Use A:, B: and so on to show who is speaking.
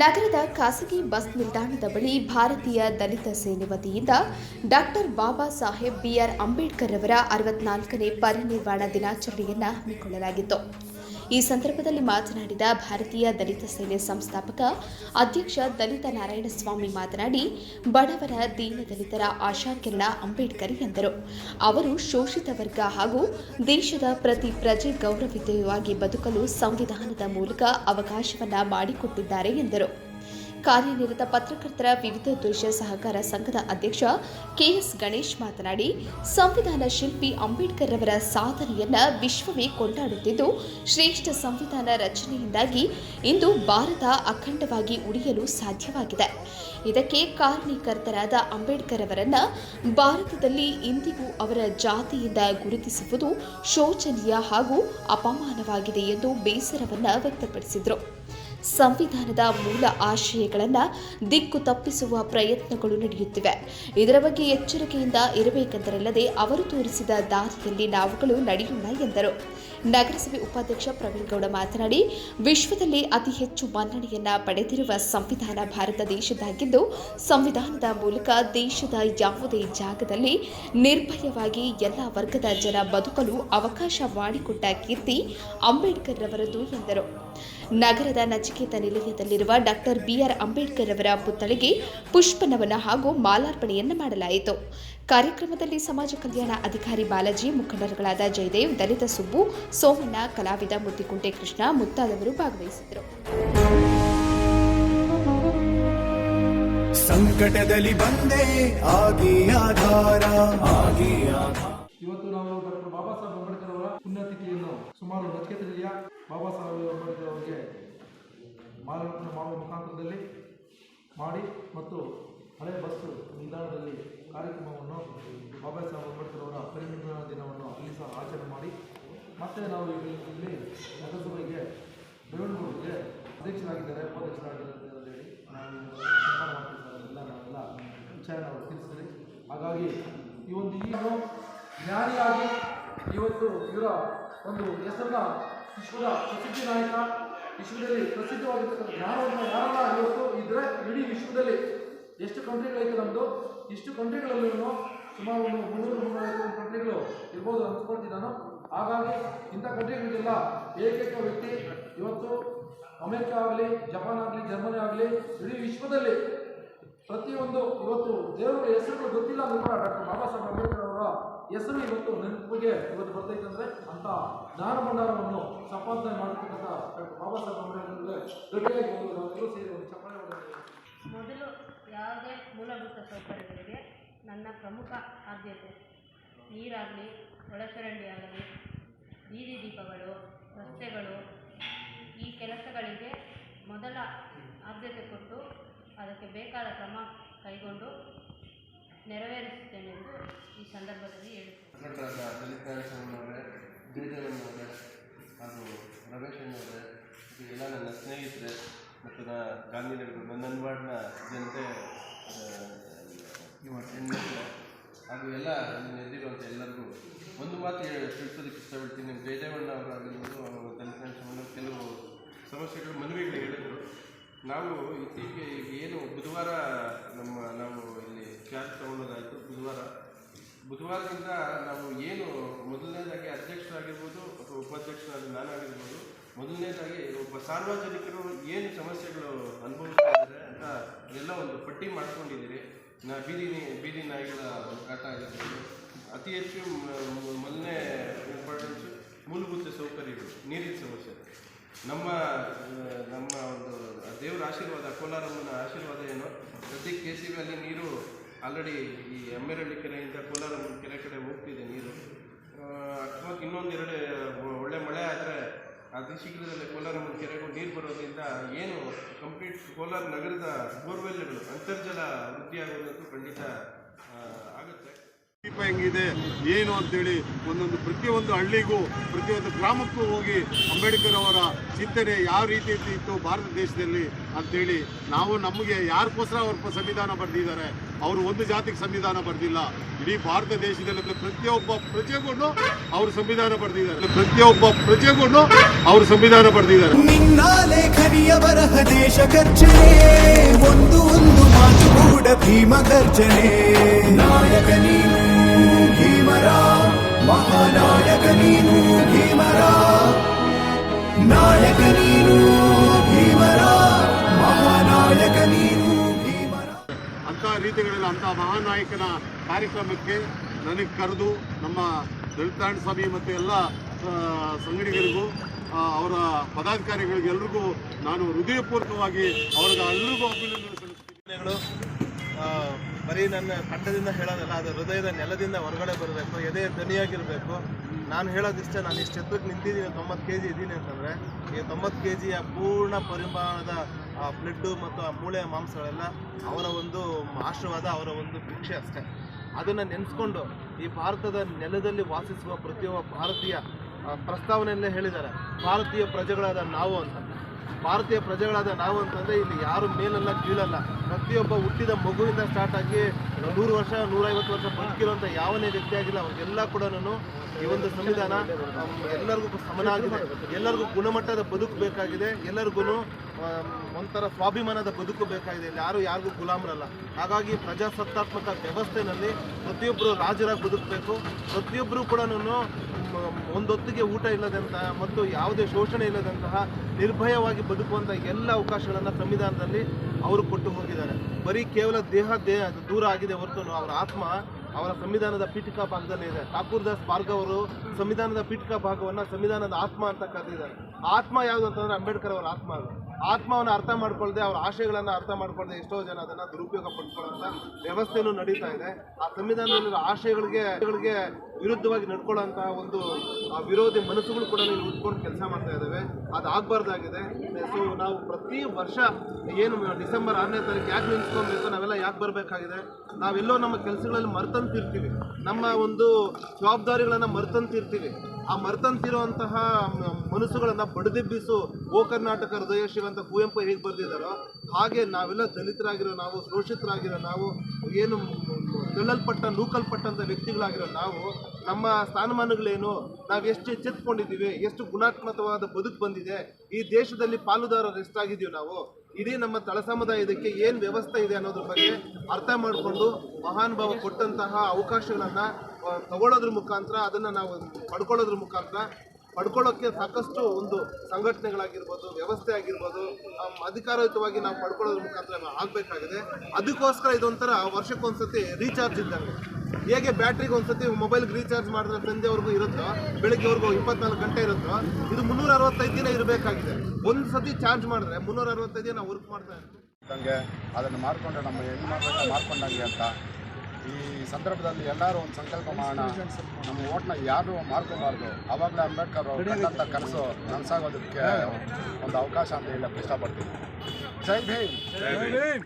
A: ನಗರದ ಖಾಸಗಿ ಬಸ್ ನಿಲ್ದಾಣದ ಬಳಿ ಭಾರತೀಯ ದಲಿತ ಸೇನೆ ವತಿಯಿಂದ doctor Baba Saheb B R Ambedkar ಅವರ ಅರವತ್ನಾಲ್ಕನೇ ಪರಿನಿರ್ವಾಣ ದಿನಾಚರಣೆಯನ್ನು ಹಮ್ಮಿಕೊಳ್ಳಲಾಗಿತ್ತು. ಈ ಸಂದರ್ಭದಲ್ಲಿ ಮಾತನಾಡಿದ ಭಾರತೀಯ ದಲಿತ ಸೇನೆ ಸಂಸ್ಥಾಪಕ ಅಧ್ಯಕ್ಷ ದಲಿತ ನಾರಾಯಣಸ್ವಾಮಿ ಮಾತನಾಡಿ, ಬಡವರ ದೀನ ದಲಿತರ ಆಶಾಕಿರಣ ಅಂಬೇಡ್ಕರ್ ಎಂದರು. ಅವರು ಶೋಷಿತ ವರ್ಗ ಹಾಗೂ ದೇಶದ ಪ್ರತಿ ಪ್ರಜೆ ಗೌರವಿತವಾಗಿ ಬದುಕಲು ಸಂವಿಧಾನದ ಮೂಲಕ ಅವಕಾಶವನ್ನ ಮಾಡಿಕೊಟ್ಟಿದ್ದಾರೆ ಎಂದರು. ಕಾರ್ಯನಿರತ ಪತ್ರಕರ್ತರ ವಿವಿಧ ದೃಶ್ಯ ಸಹಕಾರ ಸಂಘದ ಅಧ್ಯಕ್ಷ ಕೆಎಸ್ ಗಣೇಶ್ ಮಾತನಾಡಿ, ಸಂವಿಧಾನ ಶಿಲ್ಪಿ ಅಂಬೇಡ್ಕರ್ ಅವರ ಸಾಧನೆಯನ್ನು ವಿಶ್ವವೇ ಕೊಂಡಾಡುತ್ತಿದ್ದು, ಶ್ರೇಷ್ಠ ಸಂವಿಧಾನ ರಚನೆಯಿಂದಾಗಿ ಇಂದು ಭಾರತ ಅಖಂಡವಾಗಿ ಉಳಿಯಲು ಸಾಧ್ಯವಾಗಿದೆ. ಇದಕ್ಕೆ ಕಾರಣೀಕರ್ತರಾದ ಅಂಬೇಡ್ಕರ್ ಅವರನ್ನು ಭಾರತದಲ್ಲಿ ಇಂದಿಗೂ ಅವರ ಜಾತಿಯಿಂದ ಗುರುತಿಸುವುದು ಶೋಚನೀಯ ಹಾಗೂ ಅಪಮಾನವಾಗಿದೆ ಎಂದು ಬೇಸರವನ್ನು ವ್ಯಕ್ತಪಡಿಸಿದರು. ಸಂವಿಧಾನದ ಮೂಲ ಆಶಯಗಳನ್ನು ದಿಕ್ಕು ತಪ್ಪಿಸುವ ಪ್ರಯತ್ನಗಳು ನಡೆಯುತ್ತಿವೆ. ಇದರ ಬಗ್ಗೆ ಎಚ್ಚರಿಕೆಯಿಂದ ಇರಬೇಕೆಂದರಲ್ಲದೆ ಅವರು ತೋರಿಸಿದ ದಾರಿಯಲ್ಲಿ ನಾವುಗಳು ನಡೆಯೋಣ ಎಂದರು. ನಗರಸಭೆ ಉಪಾಧ್ಯಕ್ಷ ಪ್ರವೀಣ್ ಗೌಡ ಮಾತನಾಡಿ, ವಿಶ್ವದಲ್ಲಿ ಅತಿ ಹೆಚ್ಚು ಮನ್ನಣೆಯನ್ನ ಪಡೆದಿರುವ ಸಂವಿಧಾನ ಭಾರತ ದೇಶದಾಗಿದ್ದು, ಸಂವಿಧಾನದ ಮೂಲಕ ದೇಶದ ಯಾವುದೇ ಜಾಗದಲ್ಲಿ ನಿರ್ಭಯವಾಗಿ ಎಲ್ಲ ವರ್ಗದ ಜನ ಬದುಕಲು ಅವಕಾಶ ಮಾಡಿಕೊಟ್ಟ ಕೀರ್ತಿ ಅಂಬೇಡ್ಕರ್ ರವರದು ಎಂದರು. ನಗರದ ನಚಿಕೇತ ನಿಲಯದಲ್ಲಿರುವ ಡಾಕ್ಟರ್ ಬಿಆರ್ ಅಂಬೇಡ್ಕರ್ ಅವರ ಪುತ್ಥಳಿಗೆ ಪುಷ್ಪನವನ ಹಾಗೂ ಮಾಲಾರ್ಪಣೆಯನ್ನು ಮಾಡಲಾಯಿತು. ಕಾರ್ಯಕ್ರಮದಲ್ಲಿ ಸಮಾಜ ಕಲ್ಯಾಣ ಅಧಿಕಾರಿ ಬಾಲಾಜಿ ಮುಖಂಡರುಗಳಾದ ಜಯದೇವ್ ದಲಿತ ಸುಬ್ಬು ಸೋಮಣ್ಣ ಕಲಾವಿದ ಮುತ್ತಿಕುಂಟೆ ಕೃಷ್ಣ ಮುಂತಾದವರು ಭಾಗವಹಿಸಿದರು
B: ಸಂಕಟದಲ್ಲಿ ಬಂದೆ ಆಗಿ ಆಧಾರ ಆಗಿ ಆಧಾರ
C: ಇವತ್ತು ನಾವು ಡಾಕ್ಟರ್ ಬಾಬಾ ಸಾಹೇಬ್ ಅಂಬೇಡ್ಕರ್ ಅವರ ಪುಣ್ಯತಿಥಿಯನ್ನು ಸುಮಾರು ನಚಿಕೇತರಿಯ ಬಾಬಾ ಸಾಹೇಬ್ ಅಂಬೇಡ್ಕರ್ ಮಾಲಾರ್ಪಣೆ ಮಾಡುವ ಮುಖಾಂತರದಲ್ಲಿ ಮಾಡಿ ಮತ್ತು ಹಳೆ ಬಸ್ ನಿಲ್ದಾಣದಲ್ಲಿ ಕಾರ್ಯಕ್ರಮವನ್ನು ಬಾಬಾ ಸಾಹೇಬ್ ಅಂಬೇಡ್ಕರ್ ಅವರ ದಿನವನ್ನು ಅಲ್ಲಿ ಸಹ ಆಚರಣೆ ಮಾಡಿ, ಮತ್ತೆ ನಾವು ಇಲ್ಲಿ ಇಲ್ಲಿ ನಗರಸಭೆಗೆ, ಬೆಂಗಳೂರಿಗೆ ಅಧ್ಯಕ್ಷರಾಗಿದ್ದಾರೆ, ಉಪಾಧ್ಯಕ್ಷರಾಗಿದ್ದಾರೆ ಅಂತ ಹೇಳಿ ನಾವು ಸನ್ಮಾನ ನಾವೆಲ್ಲ ವಿಚಾರ ನಾವು ಹಾಗಾಗಿ ಈ ಒಂದು ಈಗ ಜ್ಞಾನಿಯಾಗಿ ಇವತ್ತು ಇವರ ಒಂದು ಹೆಸರನ್ನ ವಿಶ್ವದ ಪ್ರಸಿದ್ಧಿ ನಾಯಕ ವಿಶ್ವದಲ್ಲಿ ಪ್ರಸಿದ್ಧವಾಗಿರ್ತಕ್ಕಂಥ ಜ್ಞಾನವನ್ನು ಯಾರನ್ನ ಇವತ್ತು ಇದ್ರೆ ಇಡೀ ವಿಶ್ವದಲ್ಲಿ ಎಷ್ಟು ಕಂಟ್ರಿಗಳೈತೆ ನಮ್ಮದು ಇಷ್ಟು ಕಂಟ್ರಿಗಳಲ್ಲೂ ಸುಮಾರು ಒಂದು ಮುನ್ನೂರು ಮುನ್ನೂರೈವತ್ತು ಕಂಟ್ರಿಗಳು ಇರ್ಬೋದು ಅನ್ಸ್ಕೊಳ್ತೀನಿ ನಾನು ಹಾಗಾಗಿ ಇಂಥ ಕಂಟ್ರಿಗಳಿಗೆಲ್ಲ ಏಕೈಕ ವ್ಯಕ್ತಿ ಇವತ್ತು ಅಮೆರಿಕ ಆಗಲಿ, ಜಪಾನ್ ಆಗಲಿ, ಜರ್ಮನಿ ಆಗಲಿ, ಇಡೀ ವಿಶ್ವದಲ್ಲಿ ಪ್ರತಿಯೊಂದು ಇವತ್ತು ದೇವರ ಹೆಸರುಗಳು ಗೊತ್ತಿಲ್ಲ ಕೂಡ ಡಾಕ್ಟರ್ ಬಾಬಾ ಸಾಹೇಬ್ ಹೆಸರು ಇವತ್ತು ನೆನಪಿಗೆ ಇವತ್ತು ಬರ್ತೈತಂದ್ರೆ ಅಂತ ಜ್ಞಾನ ಭಂಡಾರವನ್ನು ಸಂಪಾದನೆ ಮಾಡತಕ್ಕಂಥ ಬಾಬಾ ಸಾಹೇಬ್ ಅಂಬೇಡ್ಕರ್ ಗಟ್ಟಿಯಾಗಿ ನಾವೆಲ್ಲರೂ ಸೇರಿ ಒಂದು ಚಪ್ಪಳೆ
D: ಮೊದಲು ಯಾವುದೇ ಮೂಲಭೂತ ಸೌಕರ್ಯಗಳಿಗೆ ನನ್ನ ಪ್ರಮುಖ ಆದ್ಯತೆ ನೀರಾಗಲಿ, ಒಳಚರಂಡಿ ಆಗಲಿ, ಬೀದಿ ದೀಪಗಳು, ರಸ್ತೆಗಳು, ಈ ಕೆಲಸಗಳಿಗೆ ಮೊದಲ ಆದ್ಯತೆ ಕೊಟ್ಟು ಅದಕ್ಕೆ ಬೇಕಾದ ಕ್ರಮ ಕೈಗೊಂಡು ನೆರವೇರಿಸುತ್ತೇನೆಂದು ಈ ಸಂದರ್ಭದಲ್ಲಿ ಹೇಳುತ್ತೇನೆ.
E: ಹಾಗೂ ರಮೇಶ್ ಅಣ್ಣವರೇ ಮತ್ತು ಎಲ್ಲ ನನ್ನ ಸ್ನೇಹಿತರೆ ಮತ್ತು ನಾ ಗಾಂಧಿನಗರ ನನ್ನ ವಾರ್ಡ್ನ ಜನತೆ ಹಾಗೂ ಎಲ್ಲ ನನ್ನ ಎದ್ದಿರುವಂಥ ಎಲ್ಲರಿಗೂ ಒಂದು ಮಾತು ಹೇಳಿ ತಿಳಿಸೋದಕ್ಕೆ ಇಷ್ಟಪಡ್ತೀನಿ. ಜಯದೇವಣ್ಣ ಅವರಾಗಿರ್ಬೋದು ಅವರು ಕೆಲವು ಸಮಸ್ಯೆಗಳು ಮನವಿಗಳು ಹೇಳಿದರು. ನಾವು ಇತ್ತೀಚೆಗೆ ಏನು ಬುಧವಾರ ನಮ್ಮ, ನಾವು ಇಲ್ಲಿ ಕ್ಯಾಬ್ ತಗೊಳ್ಳೋದಾಯಿತು ಬುಧವಾರ. ಬುಧವಾರದಿಂದ ನಾವು ಏನು ಮೊದಲನೇದಾಗಿ ಅಧ್ಯಕ್ಷರಾಗಿರ್ಬೋದು ಅಥವಾ ಉಪಾಧ್ಯಕ್ಷರಾಗಿ ನಾನಾಗಿರ್ಬೋದು, ಮೊದಲನೇದಾಗಿ ಒಬ್ಬ ಸಾರ್ವಜನಿಕರು ಏನು ಸಮಸ್ಯೆಗಳು ಅನುಭವಿಸ್ತಾ ಇದ್ದಾರೆ ಅಂತ ಎಲ್ಲ ಒಂದು ಪಟ್ಟಿ ಮಾಡ್ಕೊಂಡಿದ್ದೀರಿ. ನಾ ಬೀದಿ ಬೀದಿ ನಾಯಿಗಳ ಕಾಟ ಆಗಿರ್ಬೋದು, ಅತಿ ಹೆಚ್ಚು ಮೊದಲನೇ ಇಂಪಾರ್ಟೆನ್ಸು ಮೂಲಭೂತ ಸೌಕರ್ಯಗಳು ನೀರಿನ ಸಮಸ್ಯೆ ನಮ್ಮ ಆ, ನಮ್ಮ ಒಂದು ದೇವರ ಆಶೀರ್ವಾದ, ಕೋಲಾರಮ್ಮನ ಆಶೀರ್ವಾದ ಏನು? ಪ್ರತಿ ಕೆ ಸಿ ಅಲ್ಲಿ ನೀರು ಆಲ್ರೆಡಿ ಈ ಎಮ್ಮೆರಳ್ಳಿ ಕೆರೆಯಿಂದ ಕೋಲಾರಮ್ಮನ ಕೆರೆ ಕಡೆ ಹೋಗ್ತಿದೆ ನೀರು. ಅಕಸ್ಮಾತ್ ಇನ್ನೊಂದು ಎರಡು, ಒ- ಒಳ್ಳೆ ಮಳೆ ಆದರೆ ಅತಿ ಶೀಘ್ರದಲ್ಲೇ ಕೋಲಾರಮ್ಮನ ಕೆರೆಗೂ ನೀರು ಬರೋದ್ರಿಂದ ಏನು ಕಂಪ್ಲೀಟ್ ಕೋಲಾರ ನಗರದ ಬೋರ್ವೆಲ್ಗಳು, ಅಂತರ್ಜಲ ವೃದ್ಧಿಯಾಗೋದಂತೂ ಖಂಡಿತ
F: ದೀಪ ಹೆಂಗಿದೆ, ಏನು ಅಂತೇಳಿ ಒಂದೊಂದು ಪ್ರತಿಯೊಂದು ಹಳ್ಳಿಗೂ, ಪ್ರತಿಯೊಂದು ಗ್ರಾಮಕ್ಕೂ ಹೋಗಿ ಅಂಬೇಡ್ಕರ್ ಅವರ ಚಿಂತನೆ ಯಾವ ರೀತಿ ಇತ್ತು ಭಾರತ ದೇಶದಲ್ಲಿ ಅಂತೇಳಿ ನಾವು ನಮಗೆ ಯಾರಿಗೋಸ್ಕರ ಅವ್ರ ಸಂವಿಧಾನ ಬರೆದಿದ್ದಾರೆ, ಅವರು ಒಂದು ಜಾತಿಗೆ ಸಂವಿಧಾನ ಬರೆದಿಲ್ಲ, ಇಡೀ ಭಾರತ ದೇಶದಲ್ಲಿ ಪ್ರತಿಯೊಬ್ಬ ಪ್ರಜೆಗೂ ಅವರು ಸಂವಿಧಾನ ಬರೆದಿದ್ದಾರೆ ಪ್ರತಿಯೊಬ್ಬ ಪ್ರಜೆಗೂ ಅವರು ಸಂವಿಧಾನ ಬರೆದಿದ್ದಾರೆ.
B: ಒಂದು ಒಂದು ಮಾತು ಕೂಡ ಭೀಮ ಗರ್ಜನೆ. ನಾಯಕ ನೀನು ಮಹಾನಾಯಕ ನೀನು ಭೀಮರ ನಾಯಕ ನೀನು ಭೀಮರ ಮಹಾನಾಯಕ ನೀನು ಭೀಮರ
F: ಅಂಥ ರೀತಿಗಳಲ್ಲಿ ಅಂಥ ಮಹಾನಾಯಕನ ಕಾರ್ಯಕ್ರಮಕ್ಕೆ ನನಗೆ ಕರೆದು ನಮ್ಮ ದಲಿತಾಂಡ ಸ್ವಾಮಿ ಮತ್ತು ಎಲ್ಲ ಸಂಗಡಿಗರಿಗೂ ಅವರ ಪದಾಧಿಕಾರಿಗಳಿಗೆ ಎಲ್ರಿಗೂ ನಾನು ಹೃದಯಪೂರ್ವಕವಾಗಿ ಅವರಿಗೆ ಎಲ್ರಿಗೂ ಅಭಿನಂದನೆ ಸಲ್ಲಿಸ್ತೀನಿ.
G: ಬರೀ ನನ್ನ ಕಂಠದಿಂದ ಹೇಳೋದಲ್ಲ, ಅದು ಹೃದಯದ ನೆಲದಿಂದ ಹೊರಗಡೆ ಬರಬೇಕು, ಎದೆ ಧ್ವನಿಯಾಗಿರಬೇಕು ನಾನು ಹೇಳೋದಿಷ್ಟೇ, ನಾನು ಇಷ್ಟು ಎತ್ತರಕ್ಕೆ ನಿಂತಿದ್ದೀನಿ, ತೊಂಬತ್ತು ಕೆ ಜಿ ಇದ್ದೀನಿ ಅಂತಂದರೆ, ಈ ತೊಂಬತ್ತು ಕೆ ಜಿಯ ಪೂರ್ಣ ಪರಿಮಾಣದ ಬ್ಲಡ್ಡು ಮತ್ತು ಆ ಮೂಳೆಯ ಮಾಂಸಗಳೆಲ್ಲ ಅವರ ಒಂದು ಆಶೀರ್ವಾದ, ಅವರ ಒಂದು ಭಿಕ್ಷೆ ಅಷ್ಟೇ. ಅದನ್ನು ನೆನೆಸ್ಕೊಂಡು ಈ ಭಾರತದ ನೆಲದಲ್ಲಿ ವಾಸಿಸುವ ಪ್ರತಿಯೊಬ್ಬ ಭಾರತೀಯ ಪ್ರಸ್ತಾವನೆಯಲ್ಲೇ ಹೇಳಿದ್ದಾರೆ, ಭಾರತೀಯ ಪ್ರಜೆಗಳಾದ ನಾವು ಅಂತ. ಭಾರತೀಯ ಪ್ರಜೆಗಳಾದ ನಾವು ಅಂತಂದರೆ ಇಲ್ಲಿ ಯಾರು ಮೇಲಲ್ಲ, ಕೀಳಲ್ಲ. ಪ್ರತಿಯೊಬ್ಬ ಹುಟ್ಟಿದ ಮಗುವಿಂದ ಸ್ಟಾರ್ಟ್ ಆಗಿ ನೂರು ವರ್ಷ, ನೂರೈವತ್ತು ವರ್ಷ ಬದುಕಿರುವಂಥ ಯಾವನೇ ವ್ಯಕ್ತಿ ಆಗಿಲ್ಲ, ಅವ್ರಿಗೆಲ್ಲ ಕೂಡ ಈ ಒಂದು ಸಂವಿಧಾನ ಎಲ್ಲರಿಗೂ ಸಮನಾಗಿದೆ. ಎಲ್ಲರಿಗೂ ಗುಣಮಟ್ಟದ ಬದುಕು ಬೇಕಾಗಿದೆ. ಎಲ್ಲರಿಗೂ ಒಂಥರ ಸ್ವಾಭಿಮಾನದ ಬದುಕು ಬೇಕಾಗಿದೆ ಇಲ್ಲಿ. ಯಾರು ಯಾರಿಗೂ ಗುಲಾಮರಲ್ಲ. ಹಾಗಾಗಿ ಪ್ರಜಾಸತ್ತಾತ್ಮಕ ವ್ಯವಸ್ಥೆನಲ್ಲಿ ಪ್ರತಿಯೊಬ್ಬರು ರಾಜರಾಗಿ ಬದುಕಬೇಕು. ಪ್ರತಿಯೊಬ್ಬರು ಕೂಡ ಒಂದೊತ್ತಿಗೆ ಊಟ ಇಲ್ಲದಂತಹ ಮತ್ತು ಯಾವುದೇ ಶೋಷಣೆ ಇಲ್ಲದಂತಹ ನಿರ್ಭಯವಾಗಿ ಬದುಕುವಂಥ ಎಲ್ಲ ಅವಕಾಶಗಳನ್ನು ಸಂವಿಧಾನದಲ್ಲಿ ಅವರು ಕೊಟ್ಟು ಹೋಗಿದ್ದಾರೆ. ಬರೀ ಕೇವಲ ದೇಹ ದೇಹ ದೂರ ಆಗಿದೆ ಹೊರತು ಅವರ ಆತ್ಮ ಅವರ ಸಂವಿಧಾನದ ಪೀಠಿಕಾ ಭಾಗದಲ್ಲಿ ಇದೆ. ಠಾಕೂರ್ ದಾಸ್ ಪಾರ್ಗ್ ಅವರು ಸಂವಿಧಾನದ ಪೀಠಿಕಾ ಭಾಗವನ್ನು ಸಂವಿಧಾನದ ಆತ್ಮ ಅಂತ ಕರೆದಿದ್ದಾರೆ. ಆತ್ಮ ಯಾವುದು ಅಂತಂದ್ರೆ ಅಂಬೇಡ್ಕರ್ ಅವರ ಆತ್ಮ ಅದು. ಆತ್ಮವನ್ನು ಅರ್ಥ ಮಾಡ್ಕೊಳ್ದೆ, ಅವ್ರ ಆಶಯಗಳನ್ನು ಅರ್ಥ ಮಾಡ್ಕೊಳ್ದೆ ಎಷ್ಟೋ ಜನ ಅದನ್ನ ದುರುಪಯೋಗ ಪಡ್ಕೊಳ್ಳೋಂಥ ವ್ಯವಸ್ಥೆನೂ ನಡೀತಾ ಇದೆ. ಆ ಸಂವಿಧಾನದಲ್ಲಿರೋ ಆಶಯಗಳಿಗೆ ವಿರುದ್ಧವಾಗಿ ನಡ್ಕೊಳ್ಳೋಂತಹ ಒಂದು ವಿರೋಧಿ ಮನಸ್ಸುಗಳು ಕೂಡ ಇಲ್ಲಿ ಉಟ್ಕೊಂಡು ಕೆಲಸ ಮಾಡ್ತಾ ಇದ್ದಾವೆ ಅದಾಗಬಾರ್ದಾಗಿದೆ. ಸೊ ನಾವು ಪ್ರತಿ ವರ್ಷ ಏನು ಡಿಸೆಂಬರ್ ಆರನೇ ತಾರೀಕು ಯಾಕೆ ನಿಲ್ಸ್ಕೊಬೇಕು ನಾವೆಲ್ಲ ಯಾಕೆ ಬರಬೇಕಾಗಿದೆ? ನಾವೆಲ್ಲೋ ನಮ್ಮ ಕೆಲಸಗಳಲ್ಲಿ ಮರ್ತಂತಿರ್ತೀವಿ. ನಮ್ಮ ಒಂದು ಜವಾಬ್ದಾರಿಗಳನ್ನು ಮರ್ತಂತಿರ್ತೀವಿ. ಆ ಮರ್ತಂತಿರುವಂತಹ ಮನಸ್ಸುಗಳನ್ನು ಬಡದೆಬ್ಬಿಸು, ಓ ಕರ್ನಾಟಕ ಹೃದಯ ಶಿವಂತ ಕುವೆಂಪು ಹೇಗೆ ಬರೆದಿದ್ದಾರೋ, ಹಾಗೆ ನಾವೆಲ್ಲ ದಲಿತರಾಗಿರೋ ನಾವು, ಶೋಷಿತರಾಗಿರೋ ನಾವು, ಏನು ತಳ್ಳಲ್ಪಟ್ಟ ನೂಕಲ್ಪಟ್ಟಂಥ ವ್ಯಕ್ತಿಗಳಾಗಿರೋ ನಾವು, ನಮ್ಮ ಸ್ಥಾನಮಾನಗಳೇನು ನಾವು ಎಷ್ಟು ಎಚ್ಚೆತ್ಕೊಂಡಿದ್ದೀವಿ, ಎಷ್ಟು ಗುಣಾತ್ಮಕವಾದ ಬದುಕು ಬಂದಿದೆ, ಈ ದೇಶದಲ್ಲಿ ಪಾಲುದಾರರು ಎಷ್ಟಾಗಿದ್ದೀವಿ ನಾವು, ಇಡೀ ನಮ್ಮ ತಳ ಸಮುದಾಯದಕ್ಕೆ ಏನು ವ್ಯವಸ್ಥೆ ಇದೆ ಅನ್ನೋದ್ರ ಬಗ್ಗೆ ಅರ್ಥ ಮಾಡಿಕೊಂಡು ಮಹಾನುಭಾವ ಕೊಟ್ಟಂತಹ ಅವಕಾಶಗಳನ್ನು ತಗೊಳ್ಳೋದ್ರ ಮುಖಾಂತರ ಅದನ್ನು ನಾವು ಪಡ್ಕೊಳ್ಳೋದ್ರ ಮುಖಾಂತರ ಪಡ್ಕೊಳ್ಳೋಕ್ಕೆ ಸಾಕಷ್ಟು ಒಂದು ಸಂಘಟನೆಗಳಾಗಿರ್ಬೋದು, ವ್ಯವಸ್ಥೆ ಆಗಿರ್ಬೋದು ಅಧಿಕಾರಯುತವಾಗಿ ನಾವು ಪಡ್ಕೊಳ್ಳೋದ್ರ ಮುಖಾಂತರ ಆಗಬೇಕಾಗಿದೆ. ಅದಕ್ಕೋಸ್ಕರ ಇದೊಂಥರ ವರ್ಷಕ್ಕೊಂದ್ಸತಿ ರೀಚಾರ್ಜ್ ಇದ್ದಂಗೆ ಹೇಗೆ ಬ್ಯಾಟ್ರಿಗೆ ಒಂದ್ಸತಿ ಮೊಬೈಲ್ಗೆ ರೀಚಾರ್ಜ್ ಮಾಡಿದ್ರೆ ಸಂಜೆವರೆಗೂ ಇರುತ್ತೋ ಬೆಳಗ್ಗೆವರೆಗೂ ಇಪ್ಪತ್ನಾಲ್ಕು ಗಂಟೆ ಇರುತ್ತೋ, ಇದು ಮುನ್ನೂರ ಅರವತ್ತೈದು ದಿನ ಇರಬೇಕಾಗಿದೆ. ಒಂದು ಸತಿ ಚಾರ್ಜ್ ಮಾಡಿದ್ರೆ ಮುನ್ನೂರ ಅರವತ್ತೈದು ದಿನ ವರ್ಕ್ ಮಾಡ್ತಾ ಇರ್ತೀವಿ
H: ಅದನ್ನು ಮಾಡಿಕೊಂಡ್ರೆ ನಮ್ಮ ಹೆಣ್ಣು ಮಾಡ್ಕೊಂಡಂಗೆ ಅಂತ ಈ ಸಂದರ್ಭದಲ್ಲಿ ಎಲ್ಲರೂ ಒಂದು ಸಂಕಲ್ಪ ಮಾಡೋಣ. ನಮ್ಮ ಓಟ್ನ ಯಾರು ಮಾರ್ಕೋಬಾರ್ದು. ಅವಾಗಲೇ ಅಂಬೇಡ್ಕರ್ ಅವರು ಕಂಡಂಥ ಕನಸು ನನಸಾಗೋದಕ್ಕೆ ಒಂದು ಅವಕಾಶ ಅಂತ ಹೇಳಕ್ಕೆ ಇಷ್ಟಪಡ್ತೀನಿ. ಜೈ ಭೀಮ್.